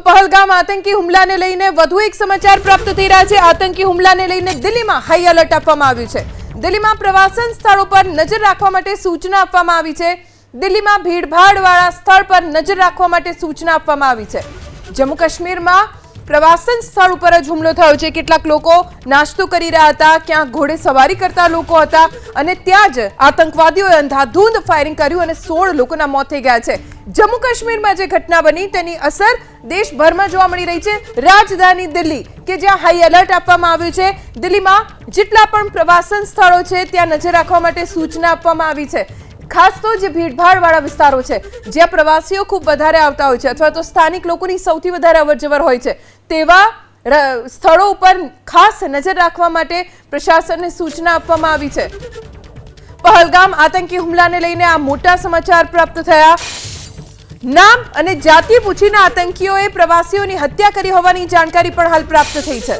તો પહલગામ આતંકી હુમલાને લઈને વધુ એક સમાચાર પ્રાપ્ત થઈ રહ્યા છે. આતંકી હુમલાને લઈને દિલ્હીમાં હાઈ એલર્ટ આપવામાં આવ્યું છે. દિલ્હીમાં પ્રવાસન સ્થળો પર નજર રાખવા માટે સૂચના આપવામાં આવી છે. દિલ્હીમાં ભીડભાડવાળા સ્થળ પર નજર રાખવા માટે સૂચના આપવામાં આવી છે. જમ્મુ કાશ્મીરમાં પ્રવાસન સ્થળ ઉપર જ હુમલો થયો છે. કેટલાક લોકો નાસ્તો કરી રહ્યા હતા ક્યાં ઘોડે સવારી કરતા લોકો હતા અને ત્યાં જ આતંકવાદીઓએ અંધાધૂંધ ફાયરિંગ કર્યું અને સોળ લોકોના મોત થઈ ગયા છે. જમ્મુ કાશ્મીરમાં જે ઘટના બની તેની અસર દેશભરમાં જોવા મળી રહી છે. રાજધાની દિલ્હી, કે જ્યાં હાઈ એલર્ટ આપવામાં આવ્યું છે. દિલ્હીમાં જેટલા પણ પ્રવાસન સ્થળો છે, ત્યાં નજર રાખવા માટે સૂચના આપવામાં આવી છે. ખાસ તો જે ભીડભાડવાળા વિસ્તારો છે, જ્યાં પ્રવાસીઓ ખૂબ વધારે આવતા હોય છે, અથવા તો સ્થાનિક લોકોની સૌથી વધારે અવરજવર હોય છે, તેવા સ્થળો ઉપર ખાસ નજર રાખવા માટે પ્રશાસનને સૂચના આપવામાં આવી છે. પહલગામ આતંકી હુમલાને લઈને આ મોટા સમાચાર પ્રાપ્ત થયા. નામ અને જાતિ પૂછીને આતંકીઓએ પ્રવાસીઓની હત્યા કરી હોવાની જાણકારી પણ હાલ પ્રાપ્ત થઈ છે.